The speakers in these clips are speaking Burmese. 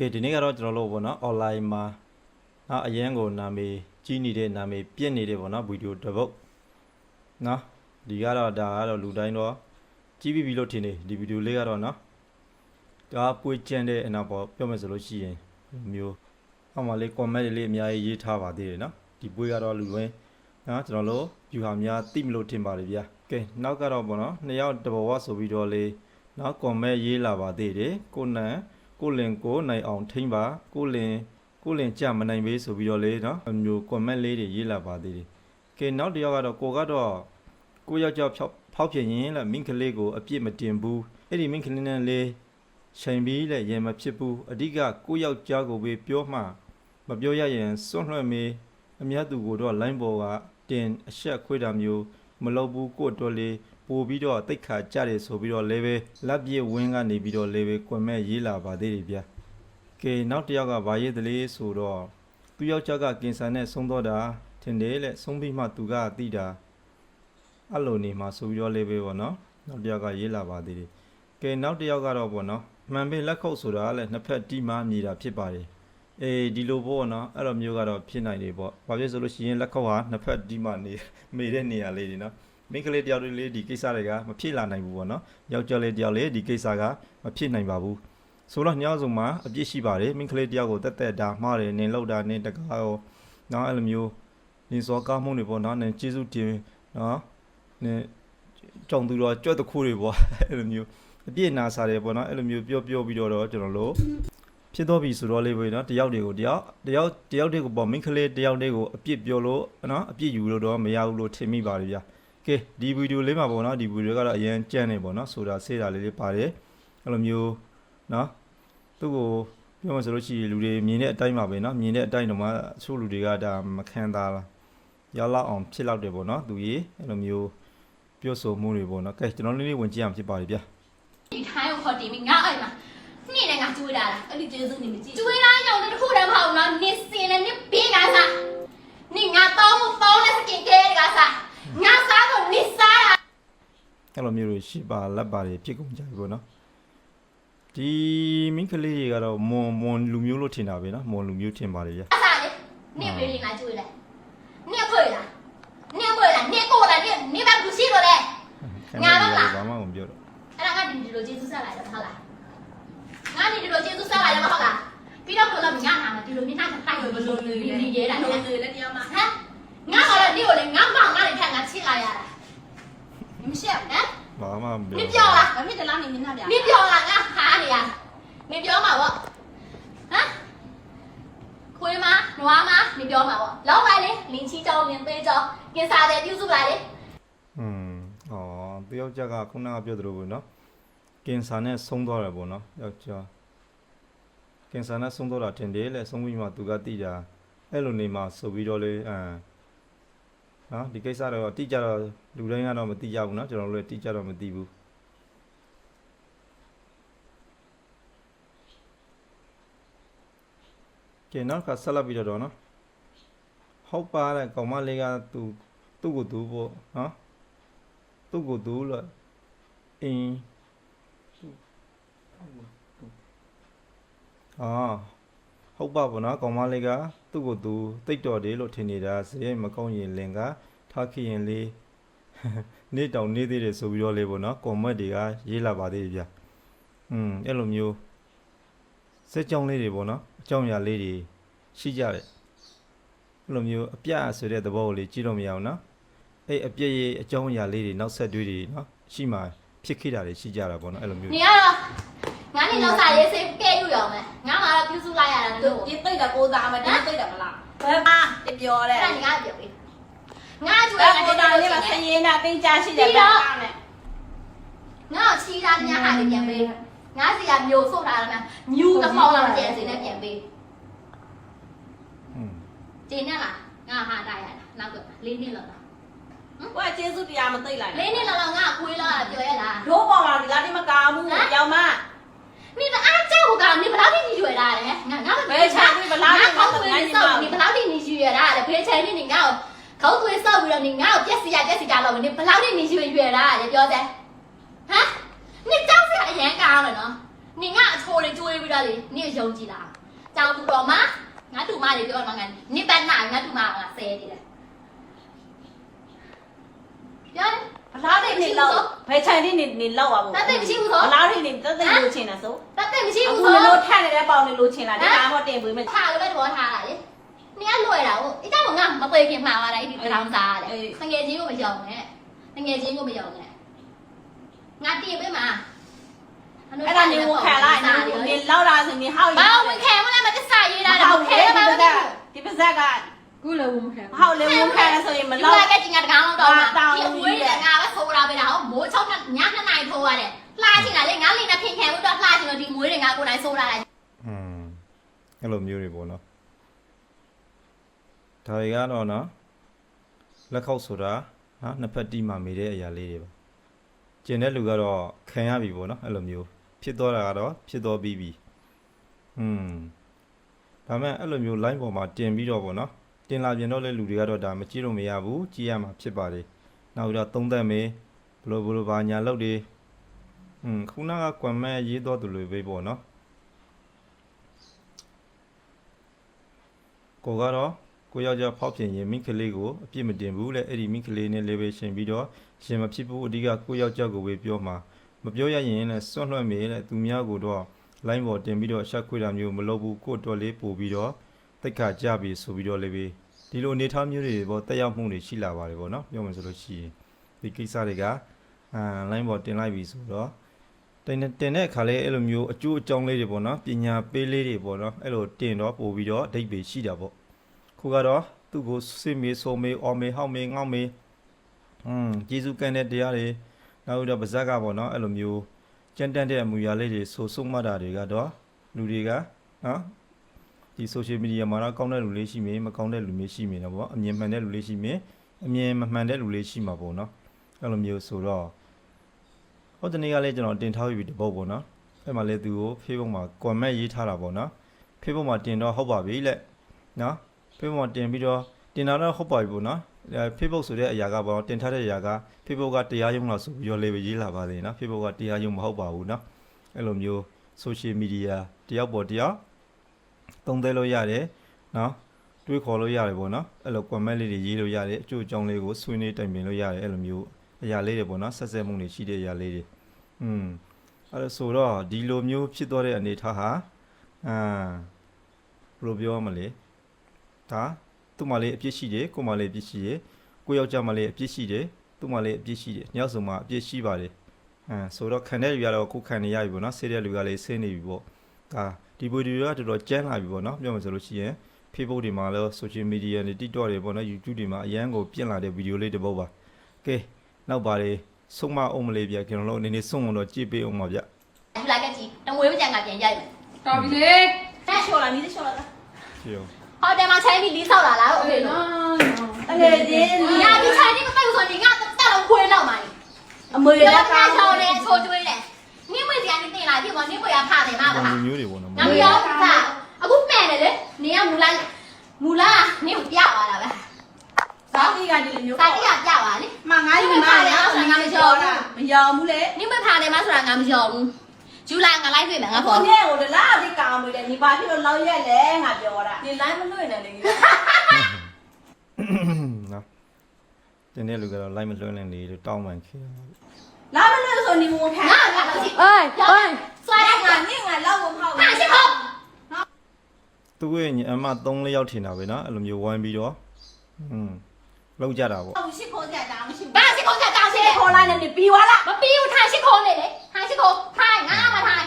ကဲဒီနေ့ကတော့ကျွန်တော်တို့ပေါ့နော် online မှာနော်အရန်ကိုနာမည်ကြီးနေတဲ့နာမည်ပြည့်နေတဲ့ပေါ့နော်ဗီဒီယိုတစ်ပုတ်နော်ဒီကတော့ဒါကတော့လူတိုင်းတော့ကြီးပြီပြီလို့ထင်နေဒီဗီဒီယိုလေးကတော့နော်ဒါပွေးကျန်တဲ့အနောက်ပေါ့ပြောမယ်ဆိုလို့ရှိရင်ဒီမျိုးအောက်မှာလေး comment တွေလေးအများကြီးရေးထားပါသေးတယ်နော်ဒီပွေးကတော့လူတွင်းနော်ကျွန်တော်တို့ view ဟာများတိမလို့ထင်ပါတယ်ဗျာကဲနောက်ကတော့ပေါ့နော်နှစ်ယောက်တစ်ဘဝဆိုပြီးတော့လေးနော် comment ရေးလာပါသေးတယ်ကိုနန် ကိုလင်ကိုနိုင်အောင်ထိမ့်ပါကိုလင်ကိုလင်ကြမနိုင်ပေးဆိုပြီးတော့လေနော်အမျိုး comment လေးတွေရေးလာပါသေးတယ်ကဲနောက်တစ်ယောက်ကတော့ကိုကတော့ကိုယောက်ျားဖောက်ဖောက်ပြရင်လက်မင်းကလေးကိုအပြစ်မတင်ဘူးအဲ့ဒီမင်းကလေးနဲ့လေချိန်ပြီးလက်ရင်မဖြစ်ဘူးအဓိကကိုယောက်ျားကိုပဲပြောမှမပြောရရင်စွန့်လွှတ်မေးအများသူကိုတော့ line ပေါ်ကတင်အဆက်ခွေးတာမျိုးမလုပ်ဘူးကို့တော်လေး ပို့ပြီးတော့တိတ်ခါကြတယ်ဆိုပြီးတော့လေပဲလက်ပြည့်ဝင်းကနေပြီးတော့လေပဲကွန်မန့်ရေးလာပါသေးတယ်ဗျာကဲနောက်တစ်ယောက်ကဗာရေးတလေးဆိုတော့သူယောက်ျားကကင်ဆာနဲ့ဆုံးတော့တာထင်တယ်လေဆုံးပြီးမှသူကသိတာအဲ့လိုနေမှာဆိုပြီးတော့လေပဲပေါ့နော်နောက်တစ်ယောက်ကရေးလာပါသေးတယ်ကဲနောက်တစ်ယောက်ကတော့ပေါ့နော်မှန်ပင်လက်ခုပ်ဆိုတာကလည်းနှစ်ဖက်တီးမှမြည်တာဖြစ်ပါတယ်အေးဒီလိုပေါ့နော်အဲ့လိုမျိုးကတော့ဖြစ်နိုင်တယ်ပေါ့ဘာဖြစ်ဆိုလို့ရှိရင်လက်ခုပ်ဟာနှစ်ဖက်တီးမှနေမေတဲ့နေရာလေးတွေနော် မိန်းကလေးတယောက်လေးဒီကိစ္စတွေကမဖြစ်လာနိုင်ဘူးပေါ့နော်ယောက်ျားလေးတယောက်လေးဒီကိစ္စကမဖြစ်နိုင်ပါဘူးဆိုတော့ညောင်းစုံမှာအပြစ်ရှိပါတယ်မိန်းကလေးတယောက်ကိုတက်တက်တာမှားတယ်နင်လောက်တာနင်တကားရောနော်အဲ့လိုမျိုးနင်စောကားမှုတွေပေါ့နော်နင်ကျေးဇူးတင်နော်နင်ကြောင်သူတော့ကြွက်တခုတွေပေါ့အဲ့လိုမျိုးအပြစ်နာစားတယ်ပေါ့နော်အဲ့လိုမျိုးပြောပြောပြီးတော့တော့ကျွန်တော်တို့ဖြစ်တော့ပြီဆိုတော့လေးပဲနော်တယောက်တွေကိုတယောက်တယောက်တယောက်တွေကိုပေါ့မိန်းကလေးတယောက်တွေကိုအပြစ်ပြောလို့နော်အပြစ်ယူလို့တော့မရဘူးလို့ထင်မိပါတယ်ဗျာ ကဲဒီဗီဒီယိုလေးမှာပေါ့နော်ဒီဗီဒီယိုကတော့အရင်ကြမ်းနေပေါ့နော်ဆိုတာဆေးတာလေးလေးပါတယ်အဲ့လိုမျိုးနော်သူ့ကိုပြောမှဆိုလို့ရှိရင်လူတွေမြင်တဲ့အတိုင်းပါပဲနော်မြင်တဲ့အတိုင်းတော့မှအချို့လူတွေကဒါမခံသားလားရောက်လောက်အောင်ဖြစ်လောက်တယ်ပေါ့နော်သူကြီးအဲ့လိုမျိုးပြောဆိုမှုတွေပေါ့နော်ကဲကျွန်တော်လေးလေးဝင်ကြည့်အောင်ဖြစ်ပါတယ်ဗျာဒီထိုင်းကိုခေါ်တင်ပြီးငါအဲ့မှာနေ့နဲ့ငါကျွေးလာတာအဲ့ဒီကျေးဇူးနေမကြည့်ကျွေးလာကြောင်တစ်ခုတည်းမဟုတ်နော်နေစင်နဲ့နေဘေးကစားနေငါတောင်းတောင်းနဲ့စကင်ကဲကစားငါစား တော့နေစားတာအဲ့လိုမျိုးတွေရှိပါလက်ပါတွေဖြစ်ကုန်ကြပြီပေါ့နော်ဒီမိန်းကလေးတွေကတော့မွန်မွန်လူမျိုးလို့ထင်တာပဲနော်မွန်လူမျိုးထင်ပါတယ်ဗျာစားလေနေဘေးလေးငါကျွေးလိုက်နေခွေလားနေခွေလားနေကိုလားနေနေဘာဘူးရှိတော့လဲခံရရတယ်ဘာမှမပြောတော့အဲ့ဒါငါဒီဒီလိုကျေးဇူးဆက်လိုက်တယ်မဟုတ်လားငါဒီဒီလိုကျေးဇူးဆက်လိုက်တယ်မဟုတ်လားပြီးတော့ဘယ်လိုငါနာမှာဒီလိုမျက်နှာထိုင်လို့ဘယ်လိုနေနေရဲတာလူလဲတွေလည်းတရားမှာဟမ်ငါကတော့ဒီကိုလေငါမောင်ငါတွေထက်ငါချစ်လာရတာ မရှိဘူး ဟမ် ဘာမှမပြော နင်ပြောလား ဘာဖြစ်တယ်လားနေမျက်နှာပြ နင်ပြောလားငါဟာနေရနင်ပြောမှာပေါ့ဟမ်ခွေးမနွားမနင်ပြောမှာပေါ့လောက်ပါလေလင်းချီကြောင်းလင်းသေးကြောင်းကင်စာတဲ့ပြုစုလာလေ อืมဩတယောက်ျားကခုနကပြောသလိုပဲเนาะကင်ဆာနဲ့ဆုံးသွားတယ်ပေါ့เนาะယောက်ျားကင်ဆာနဲ့ဆုံးသွားတာထင်တယ်လေဆုံးပြီးမှသူကတိတာအဲ့လိုနေမှဆိုပြီးတော့လေအမ် နော်ဒီကိစ္စတော့တိကျတော့လူတိုင်းကတော့မတိကြဘူးเนาะကျွန်တော်တို့လည်းတိကျတော့မသိဘူးကဲနောက်ကဆက်လက်ပြီးတော့တော့เนาะဟုတ်ပါတဲ့ကောင်မလေးကသူသူ့ကိုသူပေါ့နော် သူ့ကိုသူလို့အင်းအာ ဟုတ်ပါဘောနော်ကောင်မလေးကသူ့ကိုသူတိတ်တော်တယ်လို့ထင်နေတာစရိတ်မကောင်းရင်လင်ကထားခိရင်လေးနေတောင်နေသေးတယ်ဆိုပြီးတော့လေပေါ့နော်ကွန်မန့်တွေကရေးလာပါသေးတယ်ဗျอืมအဲ့လိုမျိုးစက်ကြောင်းလေးတွေပေါ့နော်အကြောင်းအရာလေးတွေရှိကြတယ်အဲ့လိုမျိုးအပြတ်ဆိုတဲ့သဘောကိုလေကြည့်လို့မရအောင်နော်အဲ့အပြည့်ရဲ့အကြောင်းအရာလေးတွေနောက်ဆက်တွဲတွေနော်ရှိမှဖြစ်ခဲ့တာတွေရှိကြတာပေါ့နော်အဲ့လိုမျိုးနေရတော့ငါနေတော့စာရေးစိ တ်ကဲယူရအောင်မယ်ငါမှတော့ပြုစုလိုက်ရတာသူလို့ဒီသိတာကိုသားမဒီသိတာမလားဘယ်မှာတပြောတဲ့အဲ့ဒါငါပြောပြီးငါကျွေးအဲ့တာကိုသားလေးမှာခရင်နာတင်းကြရှိတယ်ဗျာနဲ့ငါချီတာညဟာလေးပြန်ပေးငါစီကမျိုးဆုတ်ထားတာမြူတစ်ခေါက်လောက်ပြန်စီနဲ့ပြန်ပေးอืมကျင်းနဲ့လားငါဟာတာရတာနောက်ကလေးနှစ်လောက်လားကိုကကျေးဇူးတရားမသိလိုက်လေးနှစ်လောက်ငါခွေးလာပြောရလားတို့ပေါ်မှာဒီလားဒီမကာဘူးရော နင်အားကြောက်ကောင်နင်ဘလောက်ထိညီရွယ်တာလဲငါငါဘယ်ချမ်းနင်ဘလောက်ထိငါကောင်းဝင်စောက်နင်ဘလောက်ထိညီရွယ်တာလဲဘယ်ချမ်းနင်ငါ့ကိုခေါင်းသွေးစောက်ပြီးတော့နင်ငါ့ကိုပြက်စီရပြက်စီတာလောက်နင်ဘလောက်ထိညီရွယ်ရွယ်တာလဲပြောတယ်ဟမ်နင်ကြောက်စရာအရန်ကောင်းတယ်နော်နင်ငါအချိုးလေးကျွေးပြီးတော့လေနင်ယုံကြည်လားကြောက်သူတော်မငါတူမလေးပြောတော့ငါနင်ပတ်နာငါတူမငါဆဲတယ်ပြောတယ် ဘလားတဲ့နေလောက်ဘယ်ချိုင်နေနေလောက်ပါဘူးတတ်သိမရှိဘူးဆိုဘလားတဲ့နေတတ်သိလို့ချင်တာဆိုတတ်သိမရှိအခုဘူးဆိုလည်းလို့ထက်နေတဲ့ပေါင်နေလို့ချင်တာဒီကားမတင်ပေးမယ်ထားလို့ပဲတော့ထားတာလေနင်ကလွယ်တာဟုတ်အကြောင်းကငါမပွေခင်မှာပါလားဒီတောင်စားရတယ်ငယ်ချင်းကိုမယုံနဲ့ငယ်ချင်းကိုမယုံနဲ့ငါတည်ပေးမှာအဲ့ဒါနေကိုခံလိုက်နေလောက်တာဆိုနေဟောက်ဘာဝင်ခဲမလဲမတစ္ဆာရေးတာတော့ခဲမှာမသိဘူးဒီပါဇက်က ခုလည်းဝန်မခံ ဟောက်လေဝန်ခံဆိုရင်မ လူ လောက် လာကကျင်ကတကောင်တော့မှာဒီအဝေးကငါပဲဆိုးတာပဲတော့မိုးချောင်းညနှစ်နိုင်ထိုးရတယ်လှချင်တာလေငါလိမ့်နေဖင်ခံလို့တော့လှချင်လို့ဒီမွေးတွေငါကိုယ်တိုင်ဆိုးလာတယ် อืมအဲ့လိုမျိုးတွေပေါ့နော်ဒါတွေကတော့နော်လက်ခောက်ဆိုတာနော်နှစ်ဖက်တီးမှမေတဲ့အရာလေးတွေပါကျင်တဲ့လူကတော့ခံရပြီပေါ့နော်အဲ့လိုမျိုးဖြစ်သွားတာကတော့ဖြစ်သွားပြီးပြီอืมဒါမဲ့အဲ့လိုမျိုး line ပေါ်မှာတင်ပြီးတော့ပေါ့နော် တင်လာပြင်တော့လေလူတွေကတော့ဒါမကြည့်လို့မရဘူးကြည့်ရမှာဖြစ်ပါတယ်နောက်ပြီးတော့သုံးသက်မေးဘလို့ဘလို့ဘာညာလုပ်တွေอืมခုနကကွန်မန့်ရေးတော့သူတွေပဲပေါ့နော်ကိုကတော့ကိုယောက်ျားဖောက်ပြင်ရင်မိန်းကလေးကိုအပြစ်မတင်ဘူးလေအဲ့ဒီမိန်းကလေးနဲ့လေးပဲရှင်ပြီးတော့ရှင်မဖြစ်ဘူးအဓိကကိုယောက်ျားကိုပဲပြောမှာမပြောရရင်လည်းစွန့်လွှတ်မေတဲ့သူများကိုတော့ line ပေါ်တင်ပြီးတော့ရှက်ခွေတာမျိုးမလုပ်ဘူးကိုတော်လေးပို့ပြီးတော့ တိတ်ခါကြပြီဆိုပြီးတော့လေးပဲဒီလိုအနေထားမျိုးတွေပေါ့တက်ရောက်မှုတွေရှိလာပါတယ်ပေါ့နော်ပြောမှဆိုလို့ရှိရင်ဒီကိစ္စတွေကအာ line ပေါ်တင်လိုက်ပြီဆိုတော့တင်တဲ့တင်တဲ့အခါလေးအဲ့လိုမျိုးအကျိုးအကြောင်းလေးတွေပေါ့နော်ပညာပေးလေးတွေပေါ့နော်အဲ့လိုတင်တော့ပို့ပြီးတော့အဓိပ္ပာယ်ရှိတာပေါ့ခုကတော့သူ့ကိုစစ်မေးဆိုမေးအော်မေးဟောက်မေးငေါက်မေးอืมဂျေစုကန်တဲ့တရားတွေနောက်ပြီးတော့ဗဇက်ကပေါ့နော်အဲ့လိုမျိုးကြမ်းတမ်းတဲ့အမူအရာလေးတွေဆိုဆုံးမတာတွေကတော့လူတွေကနော် ဒီ social media မှာတော့ကောင်းတဲ့လူလေးရှိမေးမကောင်းတဲ့လူမျိုးရှိမေးတော့ပေါ့အမြင်မှန်တဲ့လူလေးရှိမေးအမြင်မမှန်တဲ့လူလေးရှိမှာပေါ့နော်အဲ့လိုမျိုးဆိုတော့ဟိုတနေ့ကလည်းကျွန်တော်တင်ထားပြီးတပုတ်ပေါ့နော်အဲ့မှာလေသူကို Facebook မှာ comment ရေးထားတာပေါ့နော် Facebook မှာတင်တော့ဟုတ်ပါပြီလက်နော် Facebook မှာတင်ပြီးတော့တင်တာတော့ဟုတ်ပါပြီပေါ့နော်အဲ Facebook ဆိုတဲ့အရာကပေါ့တင်ထားတဲ့အရာက Facebook ကတရားရုံးလားဆိုပြီးတော့လေးပဲရေးလာပါသေးနော် Facebook ကတရားရုံးမဟုတ်ပါဘူးနော်အဲ့လိုမျိုး social media တယောက်ပေါ်တယောက် သုံးသဲလို့ရတယ်နော်တွေးခေါ်လို့ရတယ်ပေါ့နော်အဲ့လို comment လေးတွေရေးလို့ရတယ်အကျိုးအကြောင်းလေးကိုဆွေးနွေးတိုင်ပင်လို့ရတယ်အဲ့လိုမျိုးအရာလေးတွေပေါ့နော်ဆက်ဆက်မှုတွေရှိတဲ့အရာလေးတွေอืมအဲ့ဒါဆိုတော့ဒီလိုမျိုးဖြစ်သွားတဲ့အနေအထားဟာအာဘယ်လိုပြောရမလဲဒါသူ့မှာလေးအပြစ်ရှိတယ်ကို့မှာလေးအပြစ်ရှိတယ်ကိုယောက်ျားမှာလေးအပြစ်ရှိတယ်သူ့မှာလေးအပြစ်ရှိတယ်ညောက်စုံမှာအပြစ်ရှိပါတယ်အဲဆိုတော့ခံတဲ့လူကတော့ကိုယ်ခံနေရပြီပေါ့နော်ဆေးတဲ့လူကလည်းဆင်းနေပြီပေါ့ဒါ ဒီဗီဒီယိုကတော်တော်ကျန်းလာပြီပေါ့နော်ပြောမှဆိုလို့ရှိရင် Facebook တွေမှာလည်း social media တွေ TikTok တွေပေါ့နော် YouTube တွေမှာအရန်ကိုပြင့်လာတဲ့ဗီဒီယိုလေးတစ်ပုဒ်ပါကဲနောက်ပါလေဆုံးမအောင်မလေးဗျကျွန်တော်တို့အနေနဲ့ဆုံးအောင်တော့ကြည့်ပေးအောင်ပါဗျလူလာကကြည့်တမွေးမကြံကပြန်ရိုက်မယ်တော်ပြီလေဟဲ့ချော်လာနီးချော်လာကြည့်အောင်ဟောတယ်မှာချိုင်းပြီးလီးဆောက်လာလားဟုတ်ပြီလို့အဲ့ဒီဒီညာဒီချိုင်းนี่မသိဘူးဆိုရင်ငါတက်လုံးခွေးလောက်မှာလေအမွေပြောလက်တာကားချောင်းနဲ့ချိုးကျွေးတယ်နင်းမွေစီ ကနေတင်လာပြီပေါ့နင်းမွေကဖာတယ်မှာပုံပါမျိုးတွေပေါ့နော်ငါမရောသာအခုမှန်တယ်လေနင်ကမူလာမူလာနင်ကိုပြသွားတာပဲစာတိကဒီလိုမျိုးစာတိကပြသွားလေမငါ့ညီမလည်းမရောမရောဘူးလေနင်မဖာတယ်မှာဆိုတာငါမရောဘူးဂျူလာငါလိုက်တွေ့မယ်ငါဘောပေါ့နဲ့ဟိုလာဒီကောင်မွေလေဒီပါဖြစ်လို့လောက်ရက်လေငါပြောတာဒီ line မလွှင့်နဲ့လေနော်တင်းတဲ့လူကတော့ live မလွှင့်နိုင်လေလို့တောင်းပန်ခဲ့ လာမလို့ဆိုနေမခံငါငါတော့ရှိအေးအေးဆွဲလိုက်ငါနင့်ငါလောက်ကိုမဟုတ်ဘူးဟာရှိဟုတ်သူ့ရဲ့ညီအမ3လေးယောက်ထင်တာပဲနော်အဲ့လိုမျိုးဝိုင်းပြီးတော့อืมလောက်ကြတာပေါ့ဟုတ်ရှိခိုးကြတာမရှိဘူးဘာရှိခိုးကြတာရှိခိုးလိုက်နေနေပြီးွားလားမပြီးဘူးထိုင်ရှိခိုးနေလေထိုင်ရှိခိုးထိုင်ငါမထိုင်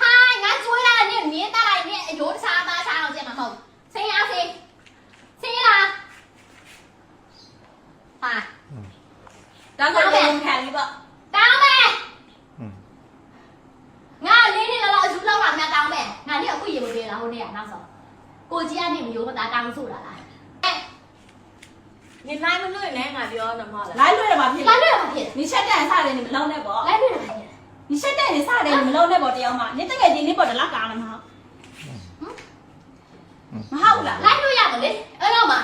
ထိုင်ငါကျွေးလာနေမြင်းတက်လိုက်နေအယိုးစားသားစားအောင်ကျင်မှာမဟုတ်ဆင်းရဆင်းဆင်းလာဟာတော့ငါလည်းခံပြီပေါ့ အယူလောက်တာများတောင်းမယ်ငါလေးအခုရေမပြေလားဟိုနေ့ကနောက်ဆုံးကိုကြီးကနေမယိုးမသားတောင်းဆိုတာလားအဲနေ line မလွှင့်နဲ့ငါပြောတော့မဟုတ်လား line လွှင့်တယ်မှာဖြစ်လာတွေ့ရမှာဖြစ်နေချက်တဲ့စားတယ်နေမလုံးနဲ့ပေါ့လာတွေ့ရမှာဖြစ်နေချက်တဲ့နေစားတယ်နေမလုံးနဲ့ပေါ့တရားမှနေတကယ်ချင်းနေပေါ့တလားကားလားမဟုတ်မဟုတ်လားလာတွေ့ရတယ်လေအဲ့တော့မှ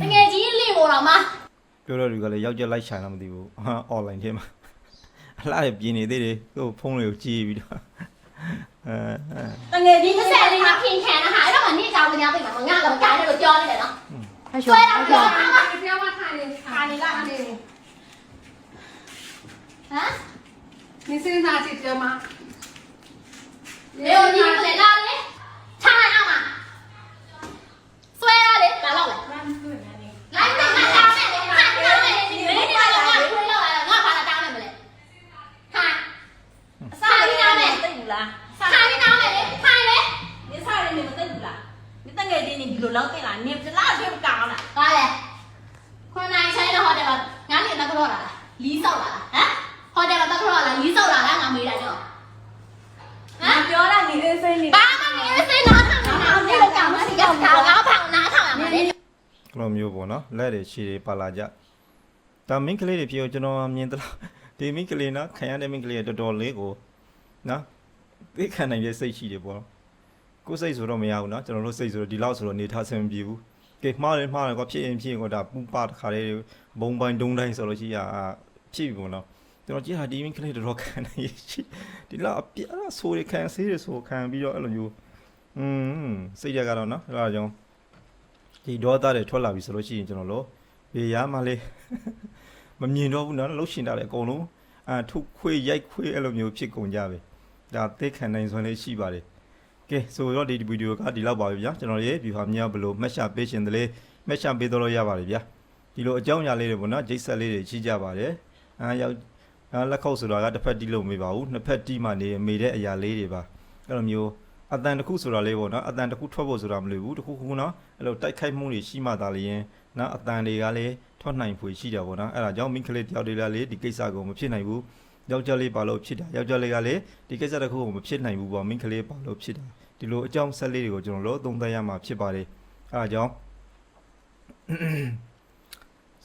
တကယ်ကြီးလိပေါ်တော့မှပြောတော့လူကလည်းယောက်ျားလိုက်ရှာလားမသိဘူးဟာ online ထဲမှာအလားရပြင်းနေသေးတယ်သူ့ဖုန်းလေးကိုကြည့်ပြီးတော့ အဲတငယ်ချင်းတစ်ဆက်လေးကခင်ခံတာဟာအဲ့တော့မှနေ့ကြောင်ကြောင်ပြိမှာမငါတော့ကြိုင်တယ်လို့ပြောနေတယ်နော်အရှုံးဆွဲတော့ပြောတာကပြောမှထိုင်နေထိုင်နေလားနေဟမ်နေစင်းစားချစ်ပြောမှာလေကိုညီမလေးလာလေထိုင်အောင်မှာဆွဲရလေလာတော့လေလိုက်မယ်ငါကြောင်မဲ့လေ စားလေးနားမယ်သိဘူးလားစားပြီးတောင်းမယ်လေခိုင်းလေဒီစားလေးနေမသိဘူးလားဒီတငယ်ချင်းနေဒီလိုလောက်သိလားနေပလားတွေ့မကောင်းလားဟာလေခွန်နိုင်ဆိုင်တော့ဟိုတယ်မှာငါနေတော့ကြောလာလားလီးဆောက်လာလားဟမ်ဟိုတယ်မှာတော့ကြောလာလီးဆောက်လာလားငါမေးလိုက်တော့ဟငါမ်ပြောတာနေလေးစိနေဘာမှမင်းစိတ်နာထောင်နေတာဒီလိုကောင်မရှိကကောင်းကောင်းဖောင်နာထောင်ရမှာလေအဲ့လိုမျိုးပေါ့နော်လက်တွေခြေတွေပါလာကြဒါမင်းကလေးတွေပြောကျွန်တော်မြင်သလားဒီမင်းကလေးနော်ခံရတဲ့မင်းကလေးကတော်တော်လေးကို နော်သိခံနိုင်တဲ့စိတ်ရှိတယ်ပေါ့ကိုယ်စိတ်ဆိုတော့မရဘူးနော်ကျွန်တော်တို့စိတ်ဆိုတော့ဒီလောက်ဆိုတော့နေထားဆင်မပြေဘူးကဲမှားတယ်မှားတယ်ကွာဖြစ်ရင်ဖြစ်ရင်ကွာဒါပူပါတခါလေးဘုံပိုင်းဒုံတိုင်းဆိုလို့ရှိရဖြစ်ပြီပေါ့နော်ကျွန်တော်ကြည့်ဟာဒီမင်းကလေးတော်တော်ခံနိုင်ရရှိဒီလောက်အပြားဆိုရခံဆေးရဆိုခံပြီးတော့အဲ့လိုမျိုးอืมစိတ်ရကတော့နော်အဲ့ဒါကြောင့်ဒီဒေါသတွေထွက်လာပြီဆိုလို့ရှိရင်ကျွန်တော်တို့ဘေးရမှလေးမမြင်တော့ဘူးနော်လှုပ်ရှင်တာလည်းအကုန်လုံးအာထုတ်ခွေးရိုက်ခွေးအဲ့လိုမျိုးဖြစ်ကုန်ကြပဲ ဒါသိခံနိုင်စွမ်းလေးရှိပါတယ်ကဲဆိုတော့ဒီဗီဒီယိုကဒီလောက်ပါပဲဗျာကျွန်တော်ရဲ့ဗီဟာမြောက်ဘလို့မှတ်ချပေးရှင်တယ်လေမှတ်ချပေးတော့ရပါတယ်ဗျာဒီလိုအကြောင်းအရာလေးတွေပေါ့နော်ဂျိတ်ဆက်လေးတွေရှိကြပါတယ်အာရောက်အာလက်ခုပ်ဆိုတာကတစ်ဖက်တီးလို့မပါဘူးနှစ်ဖက်တီးမှနေမေတဲ့အရာလေးတွေပါအဲ့လိုမျိုးအတန်တစ်ခုဆိုတာလေးပေါ့နော်အတန်တစ်ခုထွက်ဖို့ဆိုတာမလိုဘူးတစ်ခုခုနော်အဲ့လိုတိုက်ခိုက်မှုတွေရှိမှသာလျှင်နော်အတန်တွေကလည်းထွက်နိုင်ဖွယ်ရှိတာပေါ့နော်အဲ့ဒါကြောင့်မိန်းကလေးတယောက်တည်းလည်းဒီကိစ္စကိုမဖြစ်နိုင်ဘူး ယောက်ျားလေးပါလို့ဖြစ်တာယောက်ျားလေးကလည်းဒီကိစ္စတစ်ခုကိုမဖြစ်နိုင်ဘူးပေါ့မိန်းကလေးပါလို့ဖြစ်တာဒီလိုအကြောင်းဆက်လေးတွေကိုကျွန်တော်တို့သုံးသပ်ရမှာဖြစ်ပါတယ်အဲ့ဒါကြောင့်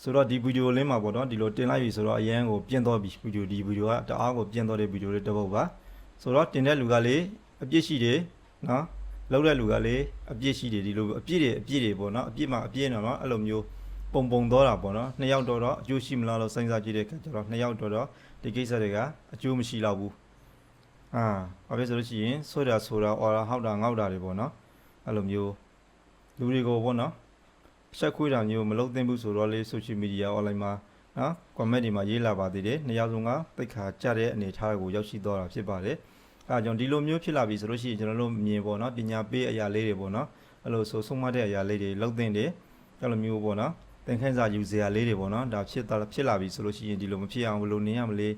ဆိုတော့ဒီဗီဒီယိုလေးမှာပေါ့နော်ဒီလိုတင်လိုက်ပြီဆိုတော့အရန်ကိုပြင်းတော့ပြီဗီဒီယိုဒီဗီဒီယိုကတအားကိုပြင်းတော့တဲ့ဗီဒီယိုလေးတစ်ပုဒ်ပါဆိုတော့တင်တဲ့လူကလည်းအပြစ်ရှိတယ်နော်လောက်တဲ့လူကလည်းအပြစ်ရှိတယ်ဒီလိုအပြစ်တွေအပြစ်တွေပေါ့နော်အပြစ်မှာအပြစ်နော်အဲ့လိုမျိုးပုံပုံတော့တာပေါ့နော်နှစ်ယောက်တော့တော့အကျိုးရှိမလားလို့စဉ်းစားကြည့်တဲ့အခါကျတော့နှစ်ယောက်တော့တော့ ဒီကိစ္စတွေကအကျိုးမရှိတော့ဘူးအာဘာဖြစ်ဆိုလို့ရှိရင်ဆွတာဆိုတာအော်တာဟောက်တာငေါက်တာတွေပေါ့နော်အဲ့လိုမျိုးလူတွေကိုပေါ့နော်ဆက်ခွေးတာမျိုးမလုပ်သင့်ဘူးဆိုတော့လေ social media online မှာနော် comment တွေမှာရေးလာပါသေးတယ်နှစ်ယောက်လုံးကတိတ်ခါကြတဲ့အနေအထားကိုရောက်ရှိတော့တာဖြစ်ပါတယ်အဲဒါကြောင့်ဒီလိုမျိုးဖြစ်လာပြီဆိုလို့ရှိရင်ကျွန်တော်တို့မြင်ပေါ့နော်ပညာပေးအရာလေးတွေပေါ့နော်အဲ့လိုဆိုဆုံးမတဲ့အရာလေးတွေလုပ်သင့်တယ်အဲ့လိုမျိုးပေါ့နော်သ င်ခန်းစာယူစရာလေးတွေပေါ့နော်ဒါဖြစ်တာဖြစ်လာပြီဆိုလို့ရှိရင်ဒီလိုမဖြစ်အောင်ဘယ်လိုနေရမလဲ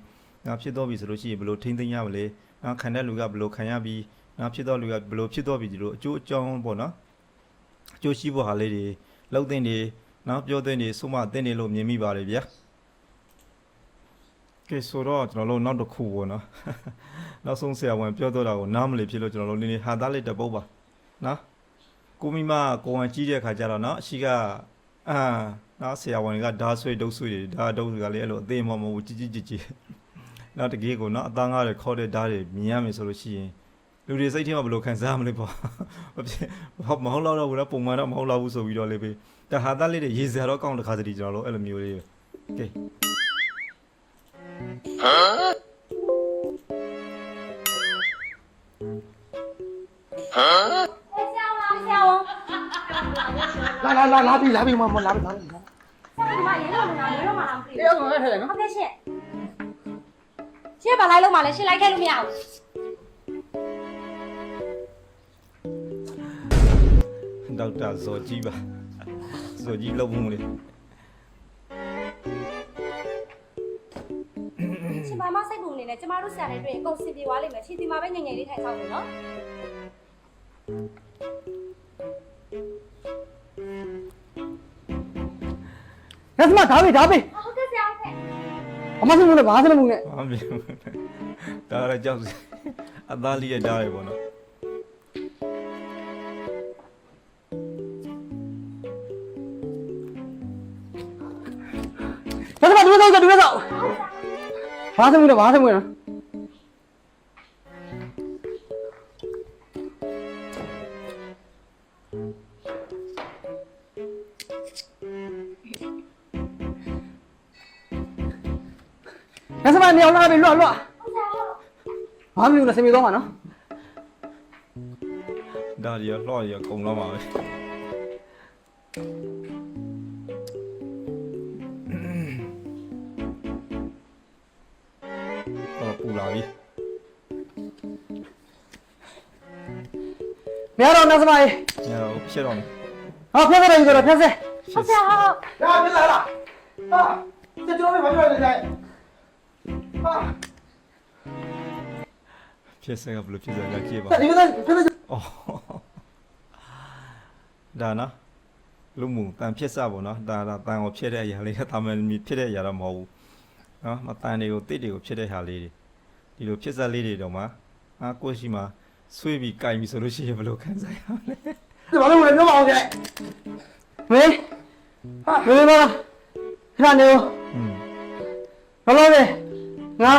နောက်ဖြစ်တော့ပြီဆိုလို့ရှိရင်ဘယ်လိုထိမ့်သိမ်းရမလဲနောက်ခံတဲ့လူကဘယ်လိုခံရပြီးနောက်ဖြစ်တော့လူကဘယ်လိုဖြစ်တော့ပြီဒီလိုအကျိုးအကြောင်းပေါ့နော်အကျိုးရှိဖို့ဟာလေးတွေလှုပ်တဲ့နေနော်ပြောတဲ့နေစုမတဲ့နေလို့မြင်မိပါတယ်ဗျာကဲဆိုတော့ကျွန်တော်တို့နောက်တစ်ခုပေါ့နော်နောက်ဆုံးဆရာဝန်ပြောတော့တာကိုနားမလည်ဖြစ်လို့ကျွန်တော်တို့နည်းနည်းဟာသားလေးတစ်ပုတ်ပါနော်ကိုမိမကိုဝန်ကြီးတဲ့ခါကျတော့နော်အရှိက အာနော်ဆရာဝန်ကဓာဆွေဒုတ်ဆွေတွေဓာဒုတ်ကလည်းအဲ့လိုအသေးမှမဟုတ်ဘူးကြီးကြီးကြီးကြီးနောက်တကယ်ကိုနော်အသားငါးတွေခေါ်တဲ့ဓာတွေမြင်ရမယ်ဆိုလို့ရှိရင်လူတွေစိတ်ထဲမှာဘယ်လိုခံစားရမလဲပေါ့မဖြစ်မဟုတ်တော့ဘူးလားပုံမှန်တော့မဟုတ်တော့ဘူးဆိုပြီးတော့လေပဲတဟာသားလေးတွေရေစရာတော့ကောင်းတစ်ခါတည်းကျွန်တော်တို့အဲ့လိုမျိုးလေးကဲ လာလာလာလာပြီလာပြီမမလာပြီလာပြီဒီမှာရေလုံးနေတာရေလုံးမလားမသိအေးအောင်ငါထဲနော်ဘူးဟုတ်ကဲ့ရှင့်ရှင့်ဘာလိုက်လို့မလဲရှင့်လိုက်ခဲ့လို့မရဘူးဒေါက်တာဇော်ကြီးပါဇော်ကြီးလုံမှုလေရှင်ဘာမှစိတ်ပူနေနဲ့ကျမတို့ဆရာတွေတွေ့ရင်အကုန်စင်ပြေသွားလိမ့်မယ်ချီတီမှာပဲငယ်ငယ်လေးထိုင်ဆောင်နေနော် ညစမဒါပဲဒါပဲဟုတ်ကဲ့ဆရာဟုတ်ကဲ့အမစမှုနဲ့ဘာစမှုနဲ့ဟာမြေဒါရကြောက် စရာအသားလေးရတားရပေါ့နော်ညစမဒီလိုဆိုဒီလိုဆိုဘာစမှုနဲ့ဘာစမှုနဲ့ညစမနေအောင်လာပြီလွတ်လွတ်ဘာမှမလုပ် ဖြစ်တော့မယ်ဟောဖျက်စက်တယ်ဆိုတော့ဖျက်စက်ဖြစ်စဟာ။ဟာမင်းလာလား။ဟာစက်ကြောမေးဘာပြောလဲဆိုင်။ဟာဖြစ်စကဘယ်လိုဖြစ်စကကြည့်ပါဒီကနေ့ဖျက်စက်အော်ဒါနော်လူမှုတန်ဖြစ်စပေါ့နော်ဒါဒါတန်ကိုဖြစ်တဲ့အရာလေးတာမန်မီဖြစ်တဲ့အရာတော့မဟုတ်ဘူးနော်မတန်တွေကိုတစ်တွေကိုဖြစ်တဲ့ဟာလေးတွေဒီလိုဖြစ်စလေးတွေတော့မှအာကိုယ့်ရှိမှာဆွေးပြီးကြိုင်ပြီးဆိုလို့ရှိရင်ဘယ်လိုခံစားရမလဲဒီဘာလို့လဲပြောပါအောင်ကြည့်။မင်းဟာမင်းလာခဏနေဦးอืมဘလို့လဲ ငါ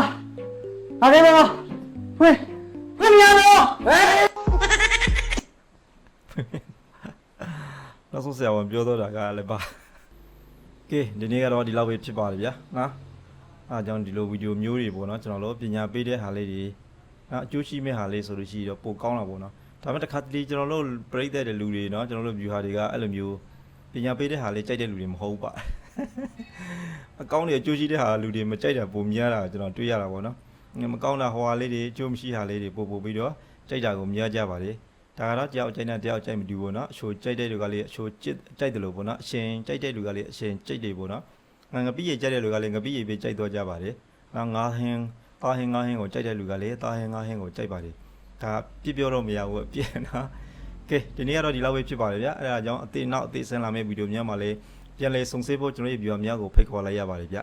ဟာတယ်တော့ဝေးဝေးမြန်တော့ဟဲ့နောက်ဆုံးဆရာဝန်ပြောတော့တာကလည်းပါကဲဒီနေ့ကတော့ဒီလောက်ပဲဖြစ်ပါတယ်ဗျာနော်အားကြောင့်ဒီလိုဗီဒီယိုမျိုးတွေပေါ့နော်ကျွန်တော်တို့ပညာပေးတဲ့ဟာလေးတွေနော်အကျိုးရှိမဲ့ဟာလေးဆိုလို့ရှိရင်တော့ပိုကောင်းတာပေါ့နော်ဒါပေမဲ့တစ်ခါတလေကျွန်တော်တို့ပြိသက်တဲ့လူတွေနော်ကျွန်တော်တို့ view ဟာတွေကအဲ့လိုမျိုးပညာပေးတဲ့ဟာလေးကြိုက်တဲ့လူတွေမဟုတ်ဘူးပါ အကောင့်တွေအကျိုးရှိတဲ့ဟာလူတွေမကြိုက်တာပုံများတာကျွန်တော်တွေ့ရတာပေါ့နော်မကောင်းတာဟွာလေးတွေအကျိုးမရှိဟာလေးတွေပို့ပို့ပြီးတော့ကြိုက်တာကိုများကြပါလေဒါကတော့တယောက်ကြိုက်တဲ့တယောက်ကြိုက်မတူဘူးနော်အချိုကြိုက်တဲ့လူကလေးအချိုကြိုက်ကြိုက်တယ်လို့ပေါ့နော်အရှင်ကြိုက်တဲ့လူကလေးအရှင်ကြိုက်တယ်ပေါ့နော်ငါပိရကြိုက်တဲ့လူကလေးငါပိရပဲကြိုက်တော့ကြပါလေငါဟင်းတာဟင်းငါဟင်းကိုကြိုက်တဲ့လူကလေးတာဟင်းငါဟင်းကိုကြိုက်ပါလေဒါပြပြောတော့မရဘူးအပြည့်နော်ကဲဒီနေ့ကတော့ဒီလောက်ပဲဖြစ်ပါတယ်ဗျအဲ့ဒါကြောင့်အသေးနောက်အသေးဆင်းလာမယ့်ဗီဒီယိုများမှာလည်း ပြန်လည်ဆုံဆေးဖို့ကျွန်တော်ရဲ့ viewer များကိုဖိတ်ခေါ်လိုက်ရပါတယ်ဗျ